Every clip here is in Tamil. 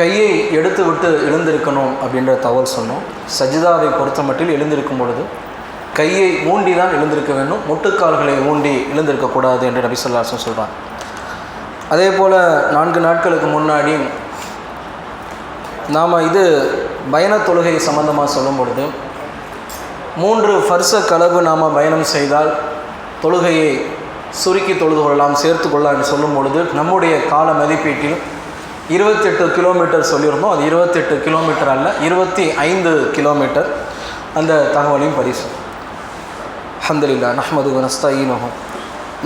கையை எடுத்து விட்டு எழுந்திருக்கணும் அப்படின்ற தகவல் சொன்னோம். சஜிதாவை பொறுத்த மட்டில் எழுந்திருக்கும் பொழுது கையை ஊண்டி தான் எழுந்திருக்க வேண்டும். முட்டுக்கால்களை ஊண்டி எழுந்திருக்கக்கூடாது என்று நபி சொல்லாசம் சொல்கிறான் அதே போல் நான்கு நாட்களுக்கு முன்னாடி நாம் இது பயண தொழுகை சம்பந்தமாக சொல்லும் பொழுது மூன்று ஃபர்ச களவு நாம் பயணம் செய்தால் தொழுகையை சுருக்கி தொழுது கொள்ளலாம் சேர்த்து கொள்ளலாம் என்று சொல்லும் பொழுது நம்முடைய கால மதிப்பீட்டில் இருபத்தெட்டு கிலோமீட்டர் சொல்லியிருந்தோம். அது இருபத்தெட்டு கிலோமீட்டர் அல்ல இருபத்தி ஐந்து கிலோமீட்டர் அந்த தகவலையும் பரிசு. அஹமதுல்லா நஹமது வனஸ்தாயினோம்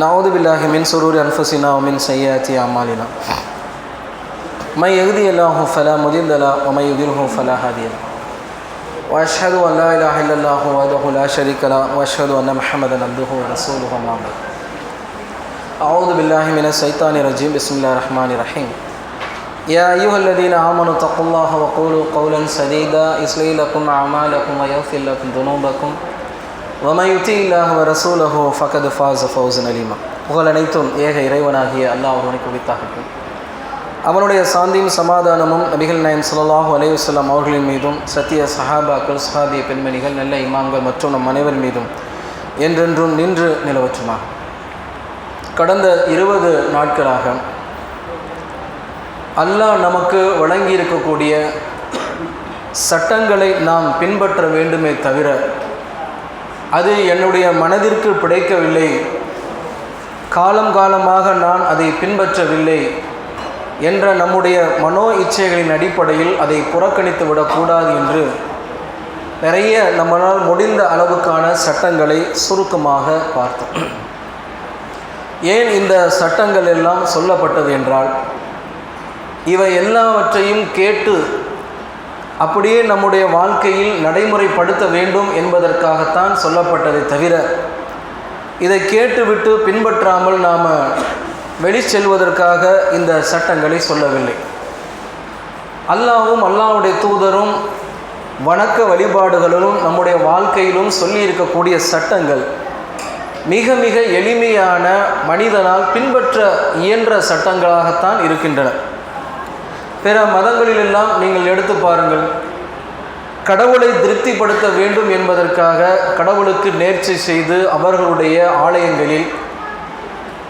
நவது பில்லாஹி மின் சுரூர் அன்ஃபசினா மின் சையாத்தி அம்மாலினா மை எகுதி அல்லாஹும் ஃபலா முதிந்தலா ஒமை உதிர்ஹும் ஃபலா ஹாதியலா واشهد ان لا اله الا الله وحده لا شريك له واشهد ان محمدا عبده ورسوله اما بعد اعوذ بالله من الشيطان يا أيها الذين آمنوا اتقوا الله وقولوا قولا سديدا يصلح لكم أعمالكم ويغفر لكم ذنوبكم ومن يطع الله ورسوله فقد فاز فوزا عظيما புகழ் அனைத்தும் ஏக இறைவனாகிய அல்லாஹ் ஒருவனுக்கு உரித்தாகட்டும் அவனுடைய சாந்தியும் சமாதானமும் நபிகள் நாயம் ஸல்லல்லாஹு அலைஹி வஸல்லம் அவர்களின் மீதும் சத்திய சஹாபாக்கள் சஹாபிய பெண்மணிகள் நல்ல இமாம்கள் மற்றும் நம் அனைவர் மீதும் என்றென்றும் நின்று நிலவற்றுமா கடந்த இருபது நாட்களாக அல்லாஹ் நமக்கு வழங்கி இருக்கக்கூடிய சட்டங்களை நாம் பின்பற்ற வேண்டுமே தவிர அது என்னுடைய மனதிற்கு பிடைக்கவில்லை. காலம் காலமாக நான் அதை பின்பற்றவில்லை என்ற நம்முடைய மனோ இச்சைகளின் அடிப்படையில் அதை புறக்கணித்து விடக்கூடாது என்று நிறைய நம்மளால் முடிந்த அளவுக்கான சட்டங்களை சுருக்கமாக பார்த்தோம். ஏன் இந்த சட்டங்கள் எல்லாம் சொல்லப்பட்டது என்றால் இவை எல்லாவற்றையும் கேட்டு அப்படியே நம்முடைய வாழ்க்கையில் நடைமுறைப்படுத்த வேண்டும் என்பதற்காகத்தான் சொல்லப்பட்டதை தவிர இதை கேட்டுவிட்டு பின்பற்றாமல் நாம் வெளி செல்வதற்காக இந்த சட்டங்களை சொல்லவில்லை. அல்லாவும் அல்லாவுடைய தூதரும் வணக்க வழிபாடுகளிலும் நம்முடைய வாழ்க்கையிலும் சொல்லியிருக்கக்கூடிய சட்டங்கள் மிக மிக எளிமையான மனிதனால் பின்பற்ற இயன்ற சட்டங்களாகத்தான் இருக்கின்றன. பிற மதங்களிலெல்லாம் நீங்கள் எடுத்து பாருங்கள். கடவுளை திருப்திப்படுத்த வேண்டும் என்பதற்காக கடவுளுக்கு நேர்ச்சி செய்து அவர்களுடைய ஆலயங்களில்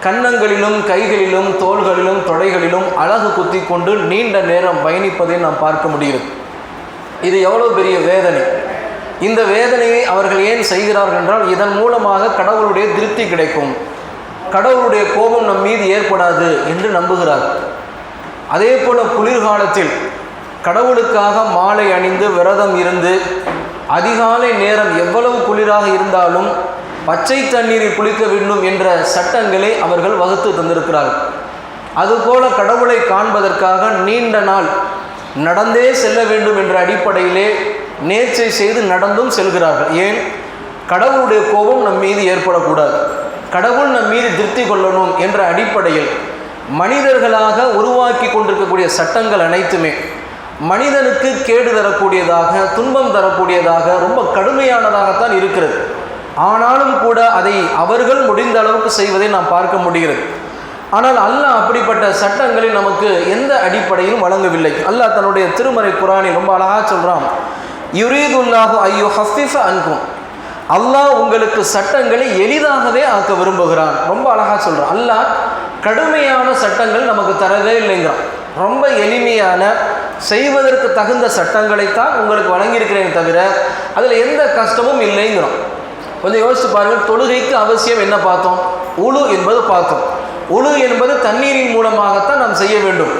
கன்னங்களிலும் கைகளிலும் தோள்களிலும் தொடைகளிலும் அழகு குத்தி கொண்டு நீண்ட நேரம் பயணிப்பதை நாம் பார்க்க முடிகிறது. இது எவ்வளோ பெரிய வேதனை. இந்த வேதனையை அவர்கள் ஏன் செய்கிறார்கள் என்றால் இதன் மூலமாக கடவுளுடைய திருப்தி கிடைக்கும். கடவுளுடைய கோபம் நம் மீது ஏற்படாது என்று நம்புகிறார்கள். அதே போல் குளிர்காலத்தில் கடவுளுக்காக மாலை அணிந்து விரதம் இருந்து அதிகாலை நேரம் எவ்வளவு குளிராக இருந்தாலும் பச்சை தண்ணீரில் குளிக்க வேண்டும் என்ற சட்டங்களை அவர்கள் வகுத்து தந்திருக்கிறார்கள். அதுபோல கடவுளை காண்பதற்காக நீண்ட நாள் நடந்தே செல்ல வேண்டும் என்ற அடிப்படையிலே நேர்ச்சை செய்து நடந்தும் செல்கிறார்கள். ஏன்? கடவுளுடைய கோபம் நம் மீது ஏற்படக்கூடாது. கடவுள் நம் மீது திருப்தி கொள்ளணும் என்ற அடிப்படையில் மனிதர்களாக உருவாக்கி கொண்டிருக்கக்கூடிய சட்டங்கள் அனைத்துமே மனிதனுக்கு கேடு தரக்கூடியதாக துன்பம் தரக்கூடியதாக ரொம்ப கடுமையானதாகத்தான் இருக்கிறது. ஆனாலும் கூட அதை அவர்கள் முடிந்த அளவுக்கு செய்வதை நாம் பார்க்க முடிகிறது. ஆனால் அல்லாஹ் அப்படிப்பட்ட சட்டங்களை நமக்கு எந்த அடிப்படையிலும் வழங்கவில்லை. அல்லாஹ் தன்னுடைய திருமறை குரானில் ரொம்ப அழகாக சொல்கிறான் யுரீதுல்லாஹு ஐயோ ஹஃபிஃப அன்கும். அல்லாஹ் உங்களுக்கு சட்டங்களை எளிதாகவே ஆக்க விரும்புகிறான். ரொம்ப அழகாக சொல்கிறான் அல்லாஹ் கடுமையான சட்டங்கள் நமக்கு தரவே இல்லைங்கிறான். ரொம்ப எளிமையான செய்வதற்கு தகுந்த சட்டங்களைத்தான் உங்களுக்கு வழங்கியிருக்கிறேன் தவிர அதில் எந்த கஷ்டமும் இல்லைங்கிறோம் கொஞ்சம் யோசித்து பாருங்கள் தொழுகைக்கு அவசியம் என்ன பார்த்தோம்? உழு என்பது பார்த்தோம். உழு என்பது தண்ணீரின் மூலமாகத்தான் நாம் செய்ய வேண்டும்.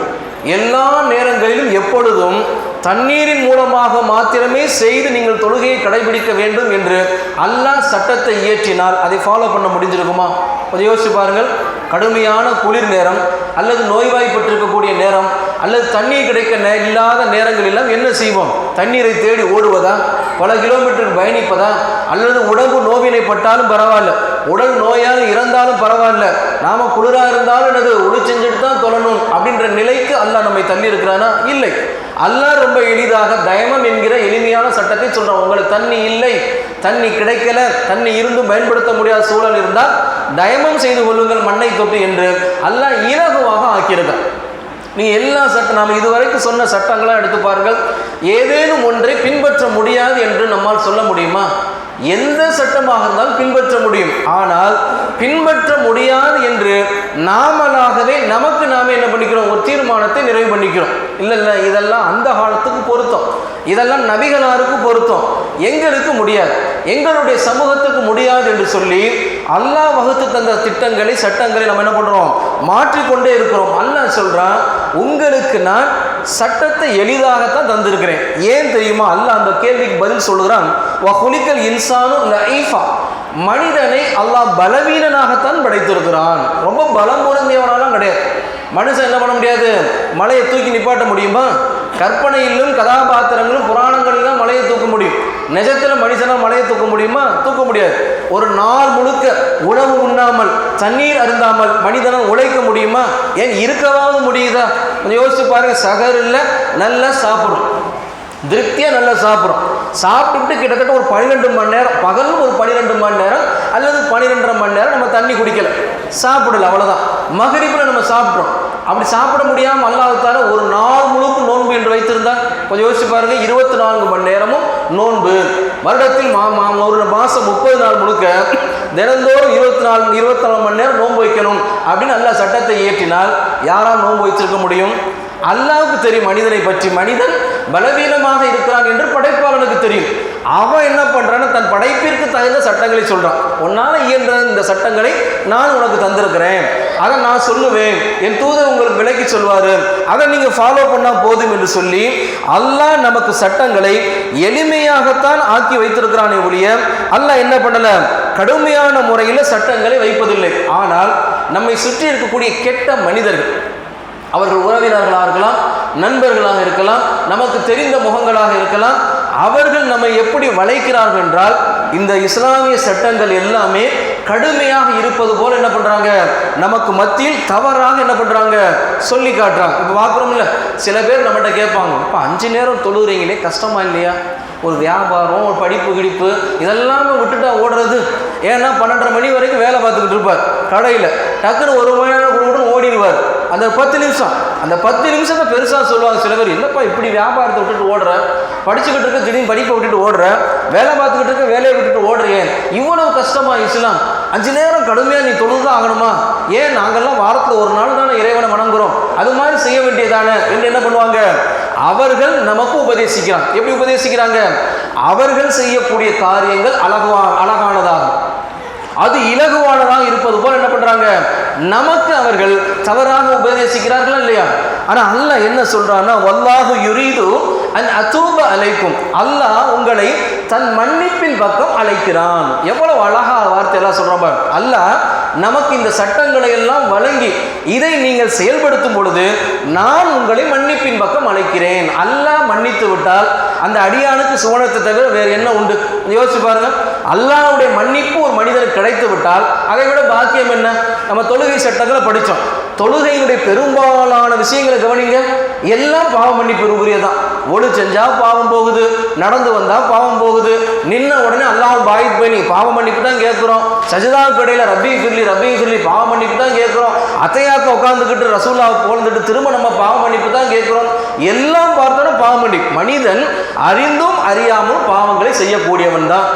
எல்லா நேரங்களிலும் எப்பொழுதும் தண்ணீரின் மூலமாக மாத்திரமே செய்து நீங்கள் தொழுகையை கடைபிடிக்க வேண்டும் என்று அல்லாஹ் சட்டத்தை இயற்றினால் அதை ஃபாலோ பண்ண முடிஞ்சிருக்குமா? கொஞ்சம் யோசிச்சு பாருங்கள். கடுமையான குளிர் நேரம் அல்லது நோய்வாய்ப்பட்டிருக்கக்கூடிய நேரம் அல்லது தண்ணீர் கிடைக்க நே இல்லாத நேரங்கள் எல்லாம் என்ன செய்வோம்? தண்ணீரை தேடி ஓடுவதா? பல கிலோமீட்டருக்கு பயணிப்பதா? அல்லது உடம்பு நோவினைப்பட்டாலும் பரவாயில்ல. உடல் நோயால் இறந்தாலும் பரவாயில்ல. நாம குளிராக இருந்தாலும் எனது ஒளி செஞ்சுட்டு தான் தொழணும் அப்படின்ற நிலைக்கு அல்லாஹ் நம்மை தள்ளி இருக்கிறானா இல்லை. அல்லாஹ் ரொம்ப எளிதாக தயமம் என்கிற எளிமையான சட்டத்தை சொல்றான். உங்களுக்கு தண்ணி இல்லை தண்ணி கிடைக்கல தண்ணி இருந்தும் பயன்படுத்த முடியாத சூழல் இருந்தால் தயமம் செய்து கொள்ளுங்கள் மண்ணை தொட்டு என்று அல்லாஹ் இலகுவாக ஆக்கியிருக்கான் நீ எல்லா சட்டம் நாம் இதுவரைக்கும் சொன்ன சட்டங்களாக எடுத்து பாருங்கள். ஏதேனும் ஒன்றை பின்பற்ற முடியாது என்று நம்மால் சொல்ல முடியுமா? எந்த சட்டமாக இருந்தாலும் பின்பற்ற முடியும். ஆனால் பின்பற்ற முடியாது என்று நாமளாகவே நமக்கு நாமே என்ன பண்ணிக்கிறோம்? ஒரு தீர்மானத்தை நிறைவு பண்ணிக்கிறோம். இல்லை இல்லை இதெல்லாம் அந்த காலத்துக்கு பொருத்தம். இதெல்லாம் நபிகளாருக்கு பொருத்தம். எங்களுக்கு முடியாது. எங்களுடைய சமூகத்துக்கு முடியாது என்று சொல்லி அல்லாஹ் வகுத்து தந்த திட்டங்களை சட்டங்களை நம்ம என்ன பண்ணுறோம் மாற்றிக்கொண்டே இருக்கிறோம். அல்லாஹ் சொல்கிறான் உங்களுக்கு நான் சட்டத்தை எளிதாகத்தான் தந்திருக்கிறேன். ஏன் தெரியுமா? அல்லாஹ் அந்த கேள்விக்கு பதில் சொல்லுகிறான் வஹுலிக்கல் இன்சானு லைஃபா மனிதனை அல்லாஹ் பலவீனனாகத்தான் படைத்திருக்கிறான். ரொம்ப பலம் பொருந்தியவனாலாம் கிடையாது. மனுஷன் என்ன பண்ண முடியாது? மலையை தூக்கி நிப்பாட்ட முடியுமா? கற்பனையிலும் கதாபாத்திரங்களும் புராணங்களிலும் மலையை தூக்க முடியும். நிஜத்தில் மனுஷனால் மலையை தூக்க முடியுமா? தூக்க முடியாது. ஒரு நாள் முழுக்க உணவு உண்ணாமல் தண்ணீர் அருந்தாமல் மனிதனால் உழைக்க முடியுமா? ஏன் இருக்கவாவது முடியுதா? கொஞ்சம் யோசிச்சு பாருங்கள் சகர் இல்லை நல்லா சாப்பிடும் திருப்தியாக நல்லா சாப்பிட்றோம் சாப்பிட்டுட்டு கிட்டத்தட்ட ஒரு பன்னிரெண்டு மணி நேரம் பகலும் ஒரு பன்னிரெண்டு மணி நேரம் அல்லது பன்னிரெண்டரை மணி நேரம் நம்ம தண்ணி குடிக்கல. சாப்பிடல அவ்வளோதான் மகரிப்பில் நம்ம சாப்பிட்றோம் அப்படி சாப்பிட முடியாமல் அல்லாஹால ஒரு நாள் முழுக்க நோன்பு என்று வைத்திருந்தா கொஞ்சம் யோசிச்சு பாருங்க. இருபத்தி நான்கு மணி நேரமும் நோன்பு. வருடத்தில் மா மா ஒரு மாதம் முப்பது நாள் முழுக்க தினந்தோறும் இருபத்தி நாலு இருபத்தி நாலு மணி நேரம் நோன்பு வைக்கணும் அப்படின்னு நல்ல சட்டத்தை இயற்றினால் யாரால் நோன்பு வச்சிருக்க முடியும்? அல்லாவுக்கு தெரியும் மனிதனை பற்றி. மனிதன் பலவீனமாக இருக்கிறான் என்று படைப்பாளனுக்கு தெரியும். அவன் என்ன பண்ணுறான்னு தன் படைப்பிற்கு தகுந்த சட்டங்களை சொல்றான். உன்னால இயன்ற இந்த சட்டங்களை நான் உனக்கு தந்திருக்கிறேன். அதை நான் சொல்லுவேன். என் தூதர் உங்களுக்கு விலக்கி சொல்வாரு. அதை நீங்க ஃபாலோ பண்ணா போதும் என்று சொல்லி அல்லாஹ் நமக்கு சட்டங்களை எளிமையாகத்தான் ஆக்கி வைத்திருக்கிறானே ஒழிய அல்லாஹ் என்ன பண்ணல? கடுமையான முறையில் சட்டங்களை வைப்பதில்லை. ஆனால் நம்மை சுற்றி இருக்கக்கூடிய கெட்ட மனிதர்கள் அவர்கள் உறவினர்களாக இருக்கலாம் நண்பர்களாக இருக்கலாம் நமக்கு தெரிந்த முகங்களாக இருக்கலாம் அவர்கள் நம்மை எப்படி வளைக்கிறார்கள் என்றால் இந்த இஸ்லாமிய சட்டங்கள் எல்லாமே கடுமையாக இருப்பது போல என்ன பண்றாங்க? நமக்கு மத்தியில் தவறாக என்ன பண்றாங்க? சொல்லி காட்டுறாங்க. இப்போ பார்க்குறோம்ல சில பேர் நம்மகிட்ட கேட்பாங்க இப்போ அஞ்சு நேரம் தொழுகிறீங்களே கஷ்டமா இல்லையா? ஒரு வியாபாரம் ஒரு படிப்பு கிடிப்பு இதெல்லாம் விட்டுட்டா ஓடுறது? ஏன்னா பன்னெண்டரை மணி வரைக்கும் வேலை பார்த்துக்கிட்டு இருப்பார். கடையில் டக்குன்னு ஒரு மணி நேரம் கொடுக்கணும் ஓடிடுவார். அந்த பத்து நிமிஷம் அந்த பத்து நிமிஷத்தை பெருசாக சொல்லுவாங்க சில பேர் என்னப்பா இப்படி வியாபாரத்தை விட்டுட்டு ஓடுற? படிச்சுக்கிட்டு இருக்க திடீர்னு படிப்பை விட்டுட்டு ஓடுற? வேலை பார்த்துக்கிட்டு இருக்க வேலையை விட்டுட்டு ஓடுறேன் இவ்வளவு கஷ்டமா இஸ்லாம். அஞ்சு நேரம் கடுமையாக நீ தொழுதான் ஆகணுமா? ஏன் நாங்கள்லாம் வாரத்தில் ஒரு நாள் தானே இறைவனை வணங்குறோம்? அது மாதிரி செய்ய வேண்டியதானே? என்று என்ன பண்ணுவாங்க? அவர்கள் நமக்கு உபதேசிக்கிறான் எப்படி உபதேசிக்கிறாங்க? அவர்கள் செய்யக்கூடிய காரியங்கள் அழகுவா அழகானதாகும் அது இலகுவானதாக இருப்பது போல என்ன பண்றாங்க? நமக்கு அவர்கள் தவறாக உபதேசிக்கிறார்களா இல்லையா? ஆனா அல்லாஹ் என்ன சொல்றான்னா வல்லாஹு யுரீது அண்ட் அத்தூப அழைக்கும் அல்லாஹ் உங்களை தன் மன்னிப்பின் பக்கம் அழைக்கிறான். எவ்வளவு அழகா வார்த்தையெல்லாம் சொல்றான் அல்லாஹ் நமக்கு இந்த சட்டங்களை எல்லாம் வழங்கி இதை நீங்கள் செயல்படுத்தும் பொழுது நான் உங்களை மன்னிப்பின் பக்கம் அழைக்கிறேன். அல்லாஹ் மன்னித்து விட்டால் அந்த அடியானுக்கு சுவனத்தை தவிர வேறு என்ன உண்டு? யோசிச்சு பாருங்க. அல்லாவுடைய மன்னிப்பு ஒரு மனிதனுக்கு கிடைத்து விட்டால் அதை விட பாக்கியம் என்ன? நம்ம தொழுகை சட்டங்களை படித்தோம் தொழுகையினுடைய பெரும்பாலான விஷயங்களை கவனிங்க. எல்லாம் பாவ மன்னிப்பு உரியதான் ஒழு செஞ்சா பாவம் போகுது நடந்து வந்தா பாவம் போகுது. நின்ன உடனே அல்லாஹ் பாயித் போய் நீ பண்ணிட்டு தான் கேட்குறோம். சஜிதா கடையில் ரப்பி சொல்லி ரப்பி சொல்லி பாவம் பண்ணிட்டு தான் கேட்குறோம். அத்தையாக்க உட்காந்துக்கிட்டு ரசூல்லாவை போழ்ந்துட்டு திரும்ப நம்ம பாவம் பண்ணிட்டு தான் கேட்குறோம். எல்லாம் பார்த்தோன்னா பாவம் பண்ணி மனிதன் அறிந்தும் அறியாமல் பாவங்களை செய்யக்கூடியவன் தான்.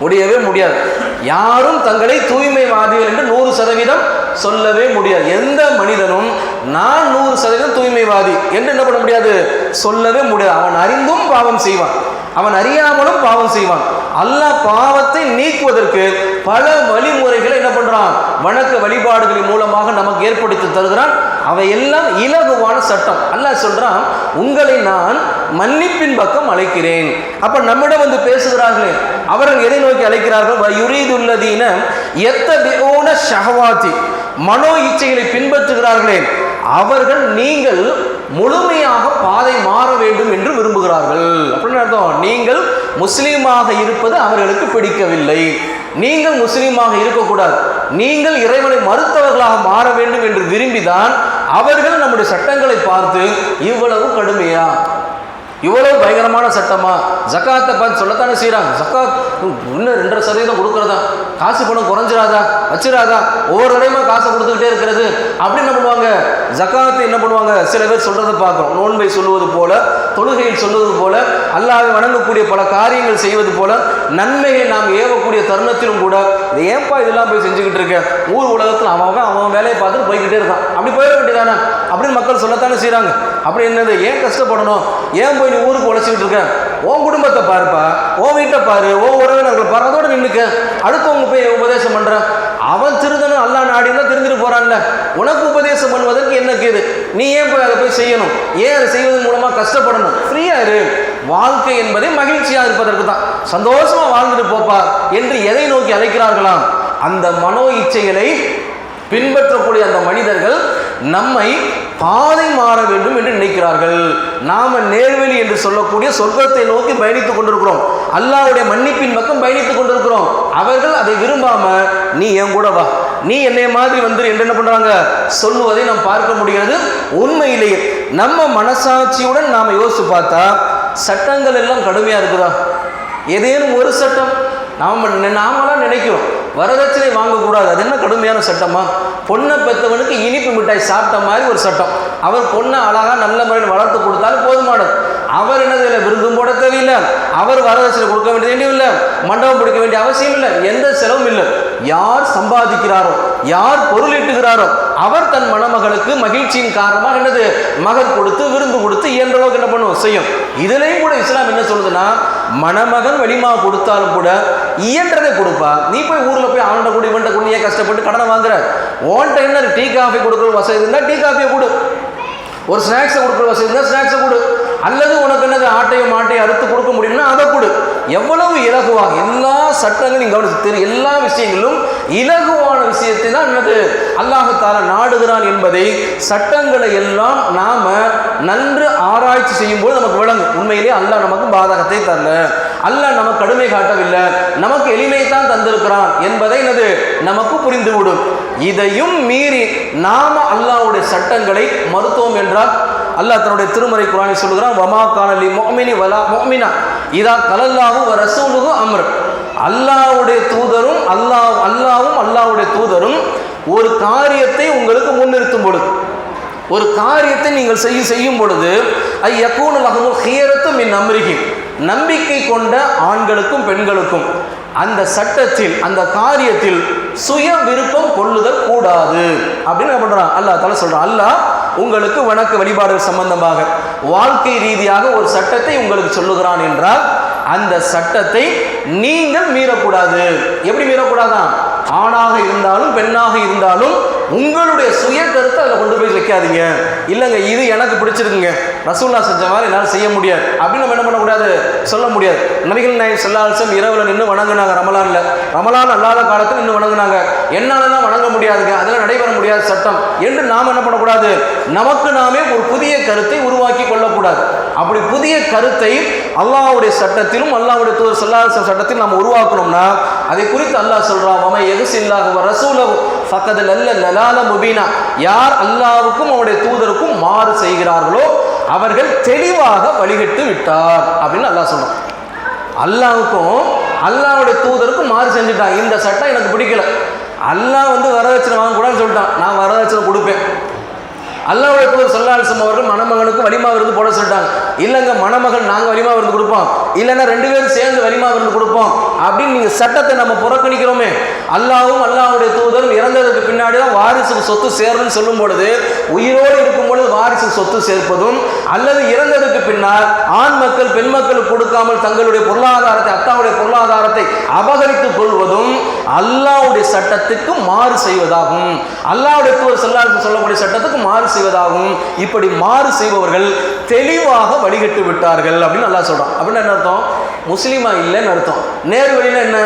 முடியவே முடியாது. யாரும் தங்களை தூய்மைவாதிகள் என்று நூறு சதவீதம் சொல்லவே முடியாது. எந்த மனிதனும் நான் நூறு சதவீதம் தூய்மைவாதி என்று என்ன பண்ண முடியாது? சொல்லவே முடியாது. அவன் அறிந்தும் பாவம் செய்வான். அவன் அறியாமலும் பாவம் செய்வான். அல்லாஹ் பாவத்தை நீக்குவதற்கு பல வழிமுறைகளை என்ன பண்றான்? வணக்க வழிபாடுகளின் மூலமாக நமக்கு ஏற்படுத்தி தருகிறான். அவை எல்லாம் இலகுவான சட்டம். அல்லாஹ் சொல்றான் உங்களை நான் மன்னிப்பின் பக்கம் அழைக்கிறேன். அப்ப நம்மிடம் வந்து பேசுகிறார்களே அவர்கள் எதை நோக்கி அழைக்கிறார்கள்? யுரீதுல்லதீன எத்தபிஊன ஷஹவாதி மனோ இச்சைகளை பின்பற்றுகிறார்களே. அவர்கள் நீங்கள் முழுமையாக பாதை மாற வேண்டும் என்று விரும்புகிறார்கள். அப்படின்னு அர்த்தம். நீங்கள் முஸ்லீமாக இருப்பது அவர்களுக்கு பிடிக்கவில்லை. நீங்கள் முஸ்லீமாக இருக்கக்கூடாது. நீங்கள் இறைவனை மறுத்தவர்களாக மாற வேண்டும் என்று விரும்பிதான் அவர்கள் நம்முடைய சட்டங்களை பார்த்து இவ்வளவு கடுமையா? இவ்வளவு கடினமான சட்டமாக ஜக்காத்தை பார்த்து சொல்லத்தானே செய்கிறாங்க ஜக்காத் இன்னும் ரெண்டரை சதவீதம் கொடுக்குறதா? காசு பணம் குறைஞ்சிராதா? வச்சிடாதா ஒவ்வொரு தடையுமா காசை கொடுத்துக்கிட்டே இருக்கிறது. அப்படி என்ன பண்ணுவாங்க? ஜக்காத்தை என்ன பண்ணுவாங்க? சில பேர் சொல்றதை பார்க்குறோம். நோன்பை சொல்லுவது போல தொழுகையில் சொல்லுவது போல அல்லாவை வணங்கக்கூடிய பல காரியங்கள் செய்வது போல நன்மையை நாம் ஏவக்கூடிய தருணத்திலும் கூட இது ஏன்பா இதெல்லாம் போய் செஞ்சுக்கிட்டு இருக்கேன் ஊர் உலகத்தில் அவன் அவன் வேலையை பார்த்துட்டு போய்கிட்டே இருக்கான். அப்படி போயிட வேண்டியதானே அப்படின்னு மக்கள் சொல்லத்தானே செய்கிறாங்க அப்படி என்னது? ஏன் கஷ்டப்படணும்? ஏன் போய் நீ ஊருக்கு பேசிக்கிட்டு இருக்கேன் உன் குடும்பத்தை பாருப்பா உன் வீட்டை பாரு உன் உறவினர்கள் பாரு அதோட நின்றுக்க அடுத்தவங்க போய் உபதேசம் பண்றான் அவன் திருந்தனும் அல்லா நாடினா திருந்துட்டு போறான்ல. உனக்கு உபதேசம் பண்ணுவதற்கு என்ன கேது நீ ஏன் போய் அதை போய் செய்யணும்? ஏன் அதை செய்வதன் மூலமா கஷ்டப்படணும்? ஃப்ரீயா இரு. வாழ்க்கை என்பதே மகிழ்ச்சியா இருப்பதற்கு தான். சந்தோஷமா வாழ்ந்துட்டு போப்பா என்று எதை நோக்கி அழைக்கிறார்களாம்? அந்த மனோ இச்சைகளை பின்பற்றக்கூடிய அந்த மனிதர்கள் நம்மை பாதை மாற வேண்டும் என்று நினைக்கிறார்கள். நாம நேர்வழி என்று சொல்லக்கூடிய சொர்க்கத்தை நோக்கி பயணித்துக் கொண்டிருக்கிறோம். அல்லாவுடைய மன்னிப்பின் பக்கம் பயணித்துக் கொண்டிருக்கிறோம். அவர்கள் அதை விரும்பாம நீ என் கூட வா. நீ என்னை மாதிரி வந்து என்று என்ன பண்றாங்க? சொல்லுவதை நாம் பார்க்க முடிகிறது. உண்மையிலேயே நம்ம மனசாட்சியுடன் நாம யோசிச்சு பார்த்தா சட்டங்கள் எல்லாம் கடுமையா இருக்குதா? ஏதேனும் ஒரு சட்டம். நாம நாமெல்லாம் நினைக்கிறோம். வரதட்சணை வாங்கக்கூடாது. அது என்ன கடுமையான சட்டமா? பொண்ணை பெற்றவனுக்கு இனிப்பு மிட்டாய் சாப்பிட்ட மாதிரி ஒரு சட்டம். அவர் பொண்ணை அழகாக நல்ல முறையில் வளர்த்து கொடுத்தாலும் போதுமானது. அவர் என்னது இல்லை விருந்தும் போட தேவையில்லை. அவர் வரதட்சணை கொடுக்க வேண்டியது இல்லை. மண்டபம் பிடிக்க வேண்டிய அவசியம் இல்லை. எந்த செலவும் இல்லை. யார் சம்பாதிக்கிறாரோ யார் பொருளிட்டுகிறாரோ அவர் தன் மணமகளுக்கு மகிழ்ச்சியின் காரணமாக என்னது? மகர் கொடுத்து விருந்து கொடுத்து இயன்ற அளவுக்கு என்ன பண்ணுவோம் செய்யும். இதுலேயும் கூட இஸ்லாம் என்ன சொல்லுதுன்னா மணமகன் வெளிமா கொடுத்தாலும் கூட இயன்றதை கொடுப்பா. நீ போய் ஊரில் போய் அவன்கிட்ட கூட இவன்கிட்ட கூட ஏன் கஷ்டப்பட்டு கடனை வாங்குற. ஓன்ட்ட என்ன டீ காஃபி கொடுக்குற வசதி இருந்தால் டீ காஃபியை கொடு. ஒரு ஸ்நாக்ஸை கொடுக்குற வசதி இருந்தால் ஸ்நாக்ஸை கொடு. அல்லது உனக்கு என்னது ஆட்டையும் மாட்டையும் அறுத்து கொடுக்க முடியும்னா அதை கொடு. எவ்வளவு இலகுவாக எல்லா சட்டங்களையும் கவனித்து தெரியும் எல்லா விஷயங்களும் இலகுவான விஷயத்தை தான் என்னது அல்லாஹால நாடுகிறான் என்பதை சட்டங்களை எல்லாம் நாம நன்று ஆராய்ச்சி செய்யும் போது நமக்கு விளங்கும். உண்மையிலேயே அல்லாஹ் நமக்கு பாதகத்தை தரல. அல்லாஹ் நமக்கு கடுமை காட்டவில்லை. நமக்கு எளிமையை தான் தந்திருக்கிறான் என்பதை எனது நமக்கு புரிந்துவிடும். இதையும் மீறி நாம அல்லாஹ்வுடைய சட்டங்களை மறுத்தோம் என்றால் அல்லாஹ் தன்னுடைய திருமறை குரானை சொல்லுகிறான் வமா காணலி மோமினி வலா மோமினா இதா கலல்லாவும் வ ரசூலுகு அம்ர். அல்லாஹ்வுடைய தூதரும் அல்லாஹ் அல்லாவும் அல்லாவுடைய தூதரும் ஒரு காரியத்தை உங்களுக்கு முன்னிறுத்தும் பொழுது ஒரு காரியத்தை நீங்கள் செய்ய செய்யும் பொழுது ஐ யக்கூனு லஹமு ஹியரத்தும் மின் அம்ரிஹி. நம்பிக்கை கொண்ட ஆண்களுக்கும் பெண்களுக்கும் அந்த சட்டத்தில் அந்த காரியத்தில் சுய விருப்பம் கொள்ளுதல் கூடாது. அப்படின்னு என்ன பண்றான்? அல்லாஹ் தலை சொல்றான். அல்லாஹ் உங்களுக்கு வணக்க வழிபாடுகள் சம்பந்தமாக வாழ்க்கை ரீதியாக ஒரு சட்டத்தை உங்களுக்கு சொல்லுகிறான் என்றால் அந்த சட்டத்தை நீங்கள் மீறக்கூடாது. எப்படி மீறக்கூடாதான்? ஆணாக இருந்தாலும் பெண்ணாக இருந்தாலும் உங்களுடைய சுய கருத்தை அதில் கொண்டு போய் வைக்காதீங்க. இல்லைங்க இது எனக்கு பிடிச்சிருக்குங்க. ரசூல்லா செஞ்ச மாதிரி என்னால் செய்ய முடியாது. அப்படின்னு நம்ம என்ன பண்ணக்கூடாது? சொல்ல முடியாது. நபிகள் நாயகம் செல்லாசம் இரவில் நின்று வணங்குனாங்க ரமலானில். ரமலான் அல்லாத காலத்தில் நின்று வணங்குனாங்க. தான் வணங்க முடியாதுங்க. அதெல்லாம் நடைபெற முடியாத சட்டம். என்று நாம் என்ன பண்ணக்கூடாது? நமக்கு நாமே ஒரு புதிய கருத்தை உருவாக்கி கொள்ளக்கூடாது. அப்படி புதிய கருத்தை அல்லாஹ்வுடைய சட்டத்திலும் அல்லாவுடைய தூர் செல்லாசம் சட்டத்தில் நாம் உருவாக்கணும்னா அதை குறித்து அல்லாஹ் சொல்கிறான் அவன் எகுசில்லாக ரசூலகு ஃபக்கதில் அல்ல லலால முபீனா. யார் அல்லாவுக்கும் அவருடைய தூதருக்கும் மாறு செய்கிறார்களோ அவர்கள் தெளிவாக வழிகட்டு விட்டார் அப்படின்னு அல்லாஹ் சொல்கிறான் அல்லாவுக்கும் அல்லாவுடைய தூதருக்கும் மாறு செஞ்சுட்டான். இந்த சட்டம் எனக்கு பிடிக்கல. அல்லாஹ் வந்து வரதட்சணை வாங்கக்கூடாதுன்னு சொல்லிட்டான். நான் வரதட்சணை கொடுப்பேன். அல்லாவுடைய தூதர் சொல்லாலிசம் அவர்கள் மணமகனுக்கு வலிமா விருந்து போட சொல்லிட்டாங்க. இல்லைங்க மணமகன் நாங்கள் வலிமா விருந்து கொடுப்போம். இல்லைன்னா ரெண்டு பேரும் சேர்ந்து வலிமா விருந்து கொடுப்போம். அப்படின்னு நீங்கள் சட்டத்தை நம்ம புறக்கணிக்கிறோமே. அல்லாவும் அல்லாவுடைய தூதரும் இறந்ததுக்கு பின்னாடி தான் வாரிசுக்கு சொத்து சேரணும்னு சொல்லும் பொழுது உயிரோடு இருக்கும் வாரிசு சொத்து சேர்ப்பதும் அல்லது இறந்ததுக்கு பின்னால் ஆண் மக்கள் பெண் மக்களுக்கு கொடுக்காமல் தங்களுடைய பொருளாதாரத்தை அத்தாவுடைய பொருளாதாரத்தை அபகரித்துக் கொள்வதும் அல்லாவுடைய சட்டத்துக்கு மாறு செய்வதாகும். அல்லாவுடைய தூதர் சொல்லக்கூடிய சட்டத்துக்கு மாறு செய்வதாகும். இப்படி மாறு செய்பவர்கள் தெளிவாக வழிகட்டு விட்டார்கள் அப்படின்னு நல்லா சொல்கிறான் அப்படின்னு என்ன அர்த்தம்? முஸ்லீமா இல்லைன்னு அர்த்தம். நேர்வழின்னா என்ன?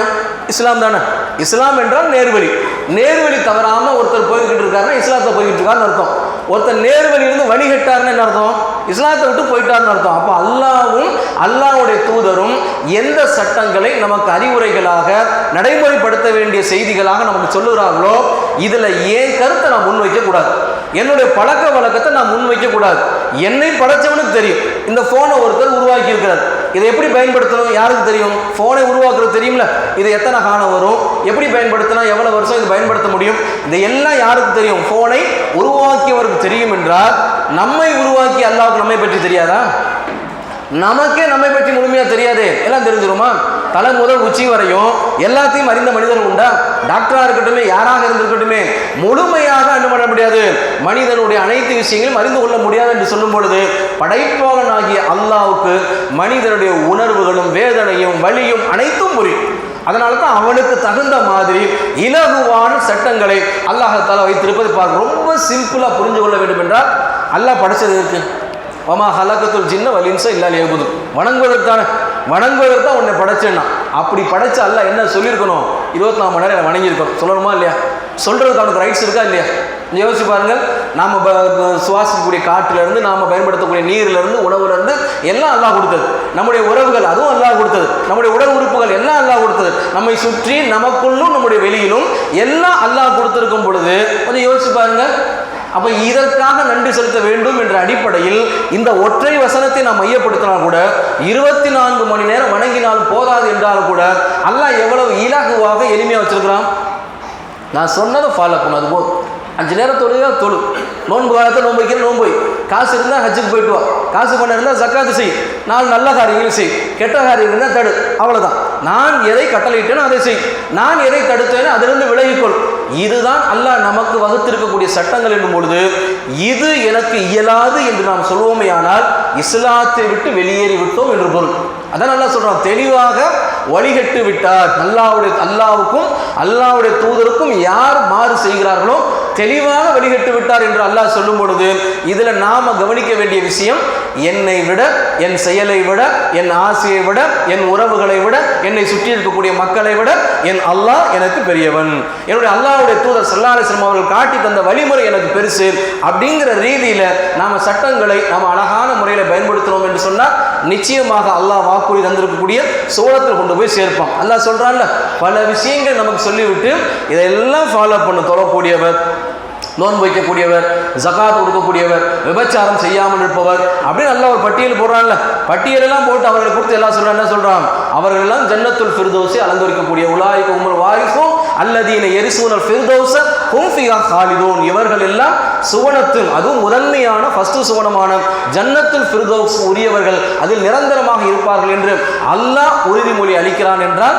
இஸ்லாம் தானே. இஸ்லாம் என்றால் நேர்வழி. நேர்வழி தவறாம ஒருத்தர் போய்கிட்டு இருக்காருன்னா இஸ்லாத்தை போய்கிட்டு இருக்காருன்னு அர்த்தம். ஒருத்தர் நேர்வழியிலிருந்து வழிகட்டாருன்னு என்ன அர்த்தம்? இஸ்லாத்தை விட்டு போயிட்டாருன்னு அர்த்தம். அப்போ அல்லாவும் அல்லாவுடைய தூதரும் எந்த சட்டங்களை நமக்கு அறிவுரைகளாக நடைமுறைப்படுத்த வேண்டிய செய்திகளாக நமக்கு சொல்லுகிறார்களோ இதில் ஏன் கருத்தை நாம் முன்வைக்கக்கூடாது என்னுடைய பழக்க வழக்கத்தை நான் முன்வைக்கக்கூடாது. என்னை படைச்சவனுக்கு தெரியும். இந்த ஃபோனை ஒருத்தர் உருவாக்கி இருக்கிறார் இதை எப்படி பயன்படுத்தணும்? யாருக்கு தெரியும்? ஃபோனை உருவாக்குறது தெரியும்ல? இது எத்தனை காலம் வரும்? எப்படி பயன்படுத்தினா எவ்வளோ வருஷம் இது பயன்படுத்த முடியும்? இந்த எல்லாம் யாருக்கு தெரியும்? ஃபோனை உருவாக்கியவருக்கு தெரியும் என்றால் நம்மை உருவாக்கி அல்லாவுக்கு நம்மை பற்றி தெரியாதா? நமக்கே நம்மை பற்றி முழுமையாக தெரியாது. எல்லாம் தெரிஞ்சிருமா? தலை முதல் உச்சி வரையும் எல்லாத்தையும் அறிந்த மனிதன் உண்டா? டாக்டரா இருக்கட்டும் யாராக இருந்திருக்கட்டுமே முழுமையாக என்ன பண்ண முடியாது. மனிதனுடைய அனைத்து விஷயங்களும் அறிந்து கொள்ள முடியாது என்று சொல்லும் பொழுது படைப்பாளனாகிய அல்லாவுக்கு மனிதனுடைய உணர்வுகளும் வேதனையும் வலியும் அனைத்தும் புரியும். அதனால தான் அவனுக்கு தகுந்த மாதிரி இலகுவான சட்டங்களை அல்லாஹால வைத்திருப்பது. பார்க்க ரொம்ப சிம்பிளாக புரிஞ்சு கொள்ள வேண்டும் என்றால் அல்லாஹ் படைச்சது இருக்குது வமா ஹலக்கத்துல் சின்ன வலின்ச இல்லா ஏகுது வணங்குவதற்கான வணங்குவதற்கு தான் உன்னை படைச்சேன்னா. அப்படி படைச்ச அல்ல என்ன சொல்லியிருக்கணும்? இருபத்தி நாலு மணி நேரம் என்னை வணங்கியிருக்கணும். சொல்லணுமா இல்லையா? சொல்கிறதுக்கு அவனுக்கு ரைட்ஸ் இருக்கா இல்லையா? யோசிச்சு பாருங்கள். நாம் ப- சுவாசிக்கக்கூடிய காற்றுலேருந்து நாம் பயன்படுத்தக்கூடிய நீர்லேருந்து உணவுலேருந்து எல்லாம் அல்லாஹ் கொடுத்தது. நம்முடைய உறவுகள் அதுவும் அல்லாஹ் கொடுத்தது. நம்முடைய உடல் உறுப்புகள் எல்லாம் அல்லாஹ் கொடுத்தது. நம்மை சுற்றி நமக்குள்ளும் நம்முடைய வெளியிலும் எல்லாம் அல்லாஹ் கொடுத்துருக்கும் பொழுது கொஞ்சம் யோசிச்சு பாருங்கள். அப்போ இதற்காக நன்றி செலுத்த வேண்டும் என்ற அடிப்படையில் இந்த ஒற்றை வசனத்தை நாம் மையப்படுத்தினால் கூட இருபத்தி நான்கு மணி நேரம் வணங்கினாலும் போதாது என்றாலும் கூட அல்லாஹ் எவ்வளவு இலகுவாக எளிமையாக வச்சிருக்கிறான்? நான் சொன்னதை ஃபாலோ பண்ணும் அது போதும் அஞ்சு நேரம் தொழுதா தொழு. நோன்பு காலத்தை நோன்பு வைக்கிற நோன்பு காசு இருந்தால் ஹஜ்ஜுக்கு போயிட்டு வா. காசு பண்ண இருந்தால் ஜக்காத்து செய். நாலு நல்ல காரியங்களும் செய். கெட்ட காரியம் இருந்தால் தடு. அவ்வளோதான் நான் எதை கட்டளையிட்டேனோ அதை செய். நான் எதை தடுத்தேனோ அதிலிருந்து விலகிக்கொள். இதுதான் அல்லாஹ் நமக்கு வகுத்திருக்கக்கூடிய சட்டங்கள் என்னும் பொழுது இது எனக்கு இயலாது என்று நாம் சொல்வோமே ஆனால் இஸ்லாத்தை விட்டு வெளியேறி விட்டோம் என்று பொருள். அதான் நல்லா சொல்றான் தெளிவாக வழிகட்டு விட்டார். அல்லாவுடைய அல்லாவுக்கும் அல்லாவுடைய தூதருக்கும் யார் மாறு செய்கிறார்களோ தெளிவாக வழிகட்டு விட்டார் என்று அல்லாஹ் சொல்லும் பொழுது இதுல நாம கவனிக்க வேண்டிய விஷயம் என்னை விட என் செயலை விட என் ஆசையை விட என் உறவுகளை விட என்னை சுற்றி இருக்கக்கூடிய மக்களை விட என் அல்லாஹ் எனக்கு பெரியவன். என்னுடைய அல்லாவுடைய தூதர் சல்லாலிஸ்லம் அவர்கள் காட்டி தந்த வழிமுறை எனக்கு பெருசு. அப்படிங்கிற ரீதியில் நாம் சட்டங்களை நாம் அழகான முறையில் பயன்படுத்தினோம் என்று சொன்னால் நிச்சயமாக அல்லாஹ் வாக்குறுதி தந்திருக்கக்கூடிய சோளத்தில் கொண்டு போய் சேர்ப்பான். அல்லாஹ் சொல்கிறான்ல பல விஷயங்கள் நமக்கு சொல்லிவிட்டு இதெல்லாம் ஃபாலோ பண்ண தொழக்கூடியவர் நோன்பு வைக்கக்கூடியவர் ஜகாத் கொடுக்கக்கூடியவர் விபச்சாரம் செய்யாமல் இருப்பவர் அப்படி நல்ல ஒரு பட்டியல் போடுறான்ல. பட்டியலெல்லாம் போட்டு அவர்களை கொடுத்து எல்லாம் சொல்கிறான் என்ன சொல்கிறான் அவர்கள் எல்லாம் ஜன்னத்துல் ஃபிர்தோசி அலங்கரிக்கக்கூடிய உலாய்க்கு உமர் வாரிசும் அல்லதீன எரிசூனல் ஃபிர்தோச ஹும்ஃபியா ஹாலிதோன். இவர்கள் எல்லாம் சுவனத்தில் அதுவும் முதன்மையான ஃபஸ்ட்டு சுவனமான ஜன்னத்துல் ஃபிர்தோஸ் உரியவர்கள். அதில் நிரந்தரமாக இருப்பார்கள் என்று அல்லாஹ் உறுதிமொழி அளிக்கிறான் என்றால்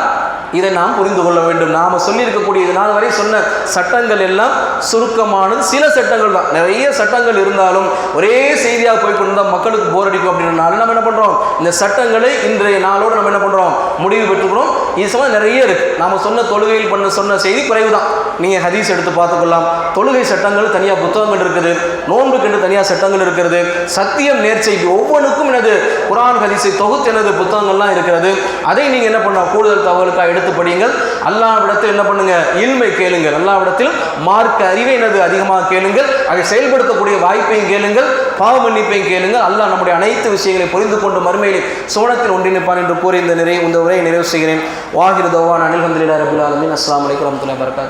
இதை நாம் புரிந்து கொள்ள வேண்டும். நாம சொல்லி இருக்கக்கூடிய இது நாள் வரை சொன்ன சட்டங்கள் எல்லாம் சுருக்கமானது. சில சட்டங்கள் தான். நிறைய சட்டங்கள் இருந்தாலும் ஒரே செய்தியாக போய் கொண்டிருந்தால் மக்களுக்கு போர் அடிக்கும் அப்படின்றனால நம்ம என்ன பண்றோம்? இந்த சட்டங்களை இன்றைய நாளோடு நம்ம என்ன பண்றோம்? முடிவு பெற்றுக்கிறோம். இது நிறைய இருக்குது நாம சொன்ன தொழுகையில் பண்ண சொன்ன செய்தி குறைவு தான் நீங்கள் ஹதீஸ் எடுத்து பார்த்துக்கொள்ளலாம். தொழுகை சட்டங்கள் தனியாக புத்தகங்கள் இருக்குது. நோன்புக்கென்று தனியாக சட்டங்கள் இருக்கிறது. சத்தியம் நேர்ச்செய்தி ஒவ்வொன்றுக்கும் எனது குரான் ஹதீஸை தொகுத்து எனது புத்தகங்கள்லாம் இருக்கிறது. அதை நீங்கள் என்ன பண்ணலாம்? கூடுதல் தகவலுக்காக எடுத்து படியுங்கள். அல்லாவிடத்தில் என்ன பண்ணுங்கள் இல்மை கேளுங்கள். அல்லாவிடத்தில் மார்க்க அறிவை எனது அதிகமாக கேளுங்கள். அதை செயல்படுத்தக்கூடிய வாய்ப்பையும் கேளுங்கள். பாவ மன்னிப்பையும் கேளுங்கள். அல்லாஹ் நம்முடைய அனைத்து விஷயங்களை புரிந்து கொண்டு மறுமையில் சோழத்தில் ஒன்றிணைப்பான் என்று கூறி இந்த நிறைவு இந்த உரையை நிறைவு செய்கிறேன். வாகிர் தவான் அனில் ஹந்திலா ரபுல் ஆலமின். அஸ்லாம் வலைக்கம் வரமத்துல வரகாத்